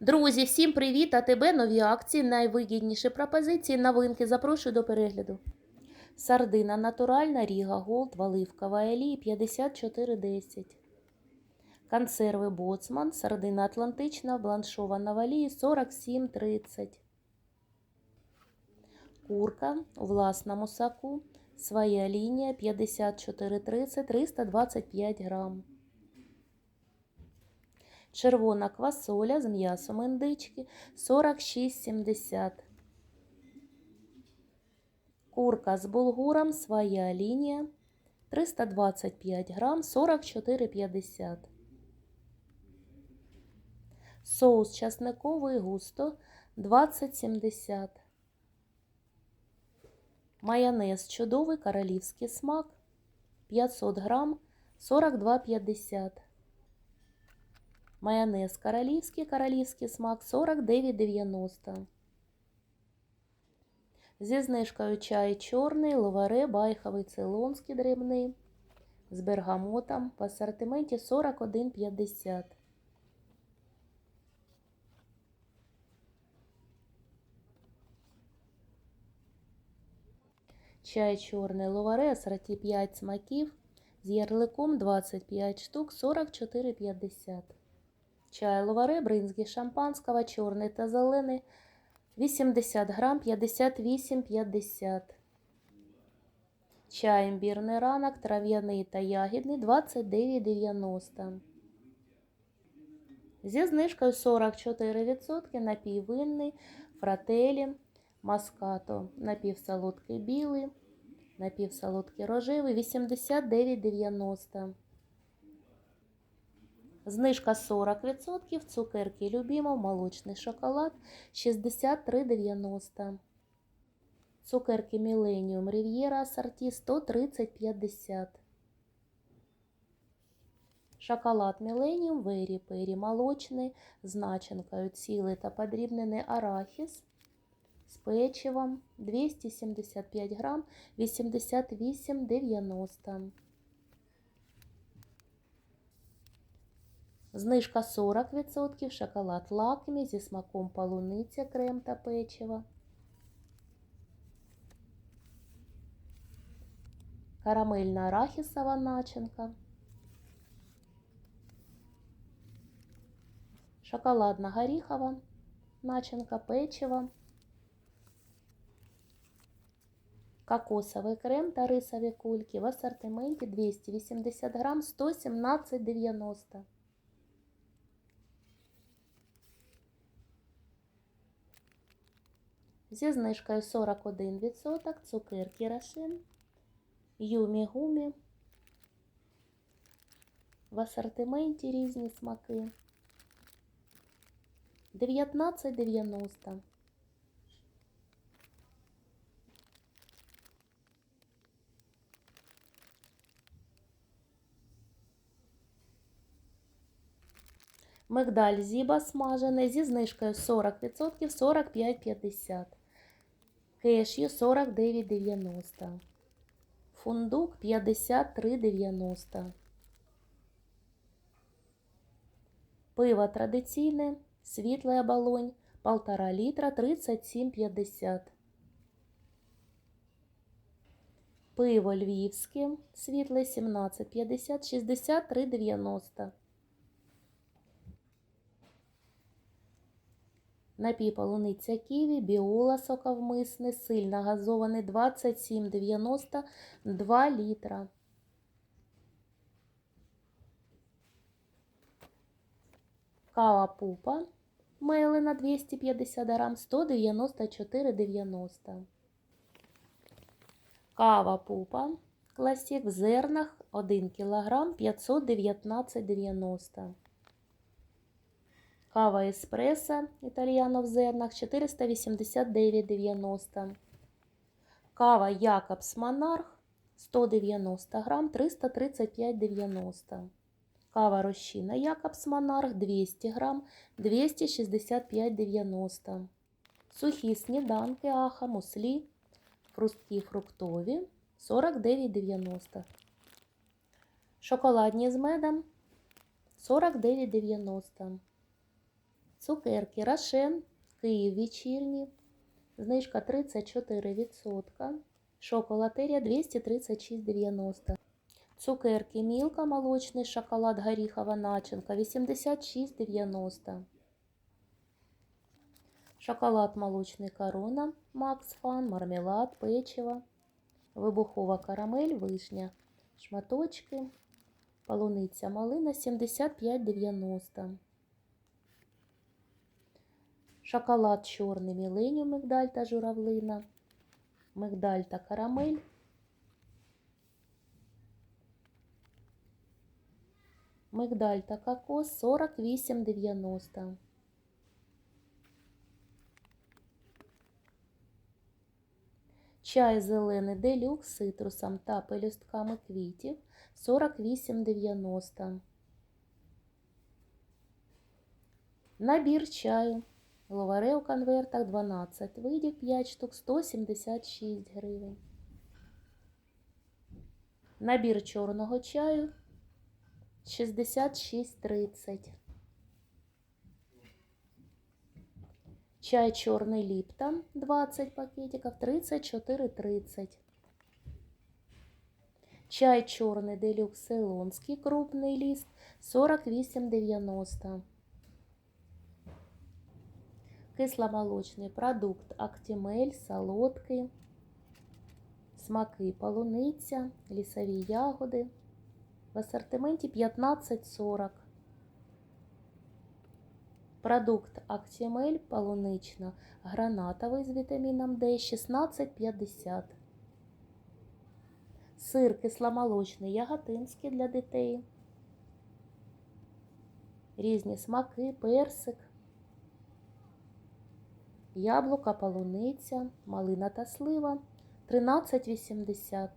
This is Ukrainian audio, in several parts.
Друзі, всім привіт! А тебе нові акції, найвигідніші пропозиції, новинки. Запрошую до перегляду. Сардина натуральна Ріга Голд, Валивкова Елії 54,10. Консерви Боцман, сардина Атлантична, бланшована в Алії 47,30. Курка у власному соку, своя лінія 54,30, 325 грам. Червона квасоля з м'ясом індички 46,70. Курка з булгуром своя лінія 325 грам 44,50. Соус часниковий густо 20,70. Майонез чудовий королівський смак 500 грам 42,50. Майонез королівський, королівський смак 49,90. Зі знижкою чай чорний, ловаре, байховий, цейлонський дрібний. З бергамотом в асортименті 41,50. Чай чорний ловаре, асорті 5 смаків. З ярликом 25 штук 44,50. Чай ловаре, бринзгі шампанського, чорний та зелений 80 грам 58,50. Чай імбірний ранок, трав'яний та ягідний 29,90. Зі знижкою 44% напій винний, фрателі, маскато, напівсолодкий білий, напівсолодкий рожевий 89,90. Знижка 40%, цукерки Любімов, молочний шоколад 63,90. Цукерки Millennium Riviera асорті 130,50. Шоколад Millennium Very Peri молочний з начинкою цілий та подрібнений арахіс з печивом 275 грам 88,90. Знижка 40%, шоколад лакмі зі смаком полуниця, крем та печиво. Карамельна арахісова начинка. Шоколадна горіхова начинка, печиво. Кокосовий крем та рисові кульки в асортименті 280 грам 117,90. Зі знижкою 41% цукерки Рошен, Юмі Гумі. В асортименті різні смаки. 19,90. Мигдаль зіба смажений зі знижкою 40% 45,50. Кешю 49,90. Фундук 53,90. Пиво традиційне, світла оболонь, 1,5 літра 37,50. Пиво львівське, світле 17,50, 63,90. Напій полуниця ківі, біола соковмисний, сильно газований 27,90 2 літра. Кава пупа мелена 250 грам 194,90. Кава пупа класік в зернах 1 кг 519,90. Кава еспресо італіано в зернах 489,90. Кава Якобс Монарх 190 грам 335,90. Кава розчина Якобс Монарх 200 грам 265,90. Сухі сніданки Аха, муслі, хрусткі фруктові 49,90. Шоколадні з медом 49,90. Цукерки Рошен, Київ вечірні. Знижка 34%. Шоколатерія 236,90. Цукерки Мілка, молочний шоколад, горіхова начинка 86,90. Шоколад молочний корона, Макс Фан, мармелад, печиво, вибухова карамель, вишня, шматочки, полуниця малина 75,90. Шоколад чорний міленіум, мигдаль та журавлина, мигдаль та карамель. Мигдаль та кокос 48,90. Чай зелений делюкс з цитрусом та пелюстками квітів 48,90. Набір чаю. Ловаре у конвертах 12 видів 5 штук 176 гривень. Набір чорного чаю 66,30. Чай черный Липтон 20 пакетиков 34,30. Чай черный Делюкс Цейлонский крупный лист 48,90. Кисломолочный продукт Актимель, солодкий, смаки полуниця, лісові ягоди. В ассортименті 15,40. Продукт Актимель полунично гранатовий з вітаміном D 16,50. Сир кисломолочний яготинський для дітей. Різні смаки, персик, яблука, полуниця, малина та слива 13,80.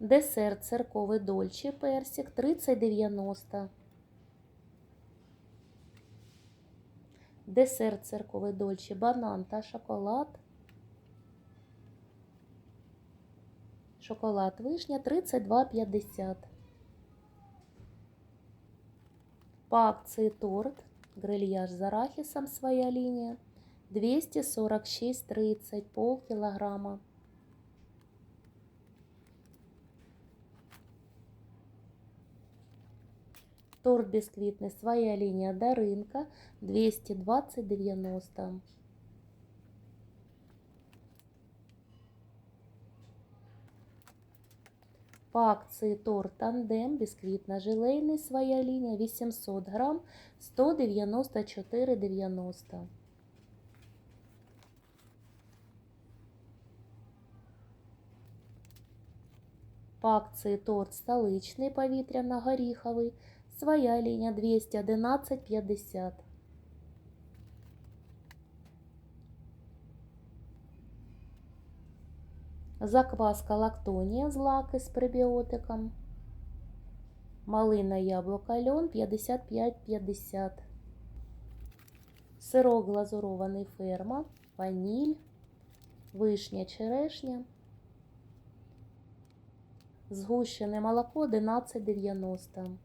Десерт церковий дольче персик 30,90. Десерт церковий дольче банан та шоколад. Шоколад вишня 32,50. По торт, грильяж з арахісом своя лінія 246,30 полкілограма. Торт бисквитный своя линия до рынка 220,90. По акции торт тандем бисквитно-желейный своя линия 800 грамм 194,90. По акции торт столичний повітряно-горіховий Своя линия 211,50. Закваска лактонія злаки з пребіотиком. Малина яблука льон 55,50. Сирок глазурований ферма, ваніль, вишня черешня. Згущене молоко 11,90.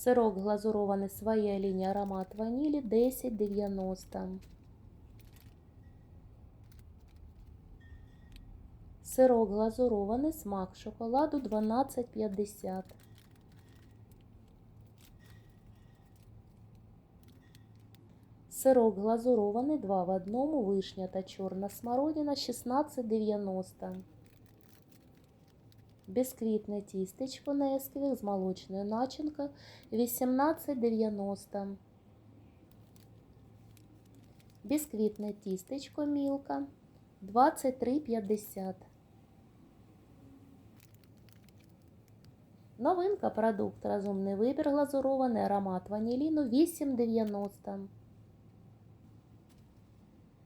Сирок глазурований своя лінія аромат ванілі 10,90. Сирок глазурований смак шоколаду 12,50. Сирок глазурований 2 в одному, вишня та чорна смородина 16,90. Бісквітне тістечко Несквік з молочною начинкою 18,90. Бісквітне тістечко Мілка 23,50. Новинка продукт Розумний вибір глазурований аромат ваніліну 8,90.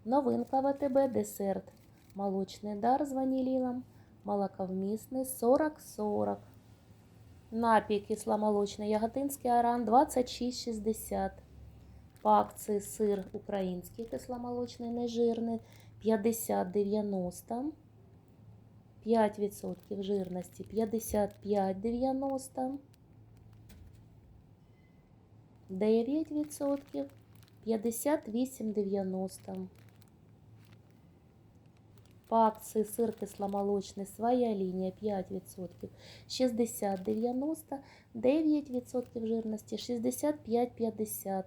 Новинка ВТБ десерт. Молочний дар з ваніліном. Молоковмісний 40-40. Напій кисломолочний Яготинський аран 26,60. По сир український кисломолочний нежирний 50,90. 5% жирності 55,90. 9% 58,90. Акції сир кисломолочний своя лінія 5% 60,90, 9% жирності 65,50.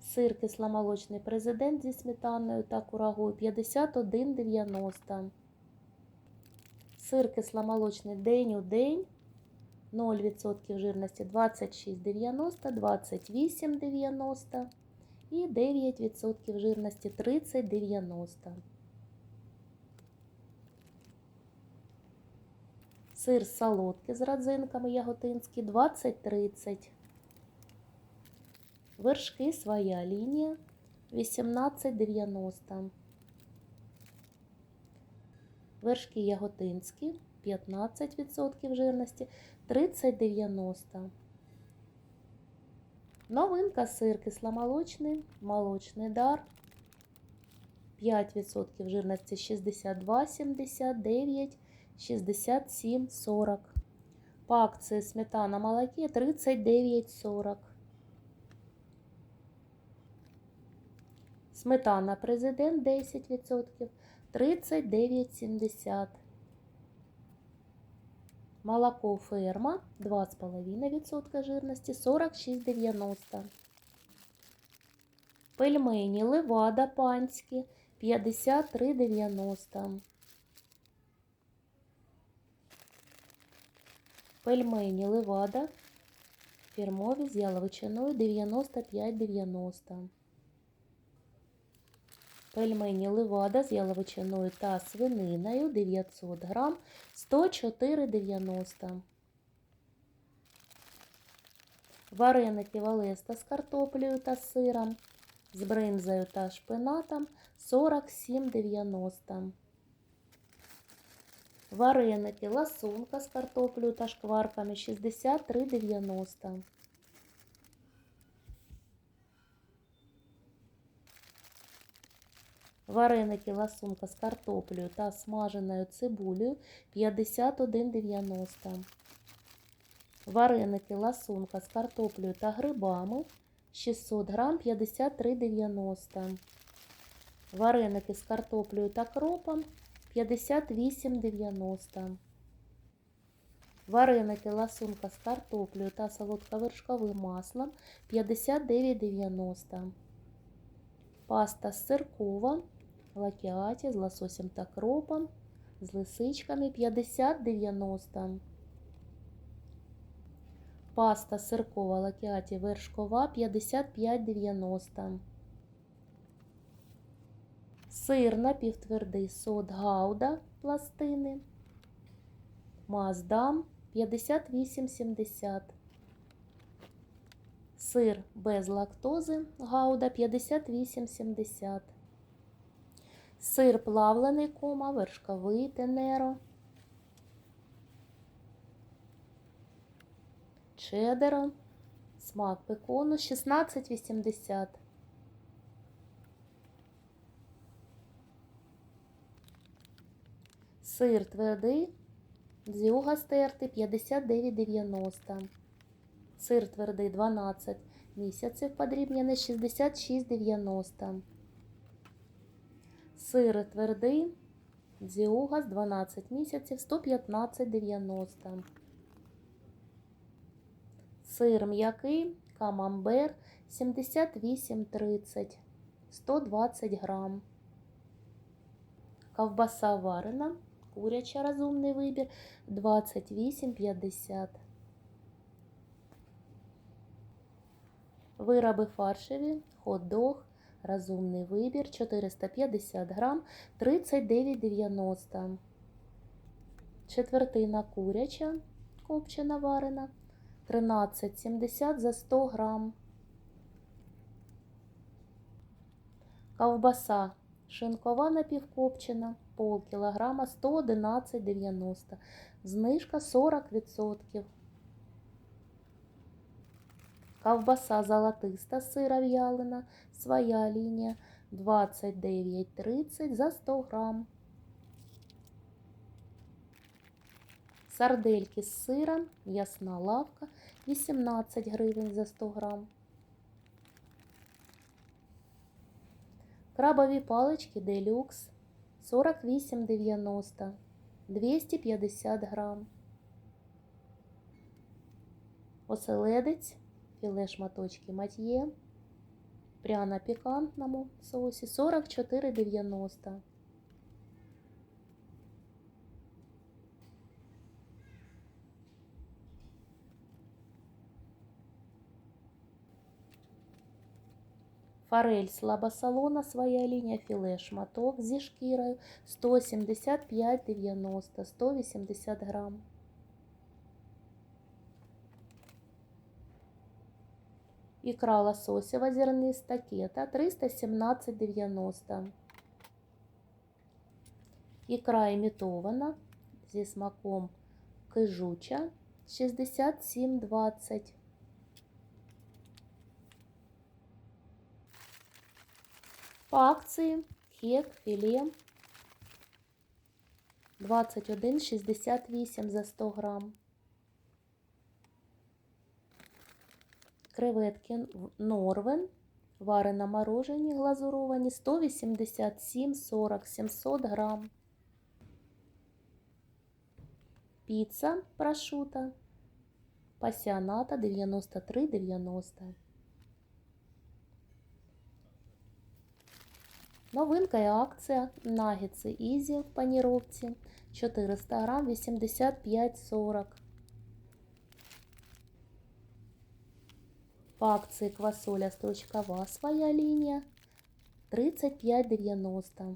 Сир кисломолочний президент зі сметаною та курагою 51,90. Сир кисломолочний день у день 0% жирності 26,90, 28,90 і 9% жирності 30,90. Сир солодкий з родзинками яготинський 20,30. Вершки своя лінія 18,90. Вершки яготинські 15% жирності 30,90. Новинка сир кисломолочний, молочний дар. 5% жирності 62,79, 67,40. По акції сметана молоке 39,40. Сметана президент 10%, 39,70. Молоко ферма 2,5% жирності 46,90. Пельмені левада панські 53,90. Пельмені левада фірмові з яловичиною 95,90. Пельмені левада з яловичиною та свининою 900 грам 104,90. Вареники Валеста з картоплею та сиром, з бринзою та шпинатом 47,90. Вареники ласунка з картоплею та шкварками 63,90. Вареники ласунка з картоплею та смаженою цибулею 51,90. Вареники ласунка з картоплею та грибами 600 грам 53,90. Вареники з картоплею та кропом 58,90. Вареники ласунка з картоплею та солодковершковим маслом 59,90. Паста сиркова лакіаті з лососем та кропом, з лисичками 50,90. Паста сиркова лакіаті вершкова 55,90. Сир напівтвердий сот гауда пластини. Маздам 58,70. Сир без лактози гауда 58,70. Сир плавлений кома, вершковий тенеро. Чедеро. Смак бекону 16,80. Сир твердий, дзюга стерти 59,90. Сир твердий 12 місяців подрібнений 66,90. Сир твердий, дзіуга 12 місяців 115,90. Сир м'який, камамбер 78,30, 120 грам. Ковбаса варена, куряча розумний вибір 28,50. Вироби фаршеві, хот-дог, розумний вибір 450 грам 39,90. Четвертина куряча, копчена варена 13,70 за 100 грам. Ковбаса шинкова напівкопчена пол кілограма 111,90 Знижка 40%. Ковбаса золотиста сира в'ялина, своя лінія 29,30 за 100 грам. Сардельки з сиром, ясна лавка 18 гривень за 100 грам. Крабові палички делюкс 48,90 250 грам. Оселедець, філе шматочки матьє, пряно пікантному соусі 44,90. Форель слабосолона, своя лінія, філе шматок зі шкірою 175,90, 180 грам. Ікра лососева зерниста кета 317,90. Ікра імітована зі смаком кижуча 67,20. По акції хек, філе 21,68 за 100 грам. Креветки Норвен, варено морожені, глазуровані 187,40 700 грам. Піца прошута пасіоната 93,90. Новинка і акція нагетси Ізі в паніровці 400 грам 85,40. По акції квасоля стручкова своя лінія 35,90.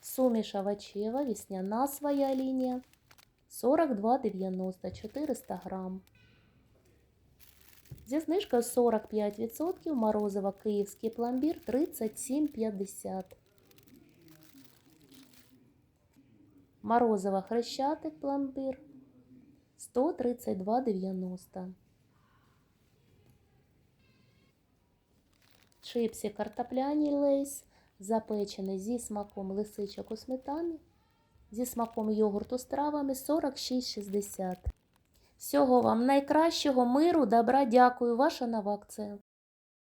Суміш овочева весняна своя лінія 42,90 400 грам. Зі знижкою 45% морозиво київський пломбір 37,50. Морозиво хрещатик пломбір 132,90. Чипсі картопляні лейс, запечені зі смаком лисичок у сметані, зі смаком йогурту з травами 46,60. Всього вам найкращого миру, добра, дякую, ваша новакція.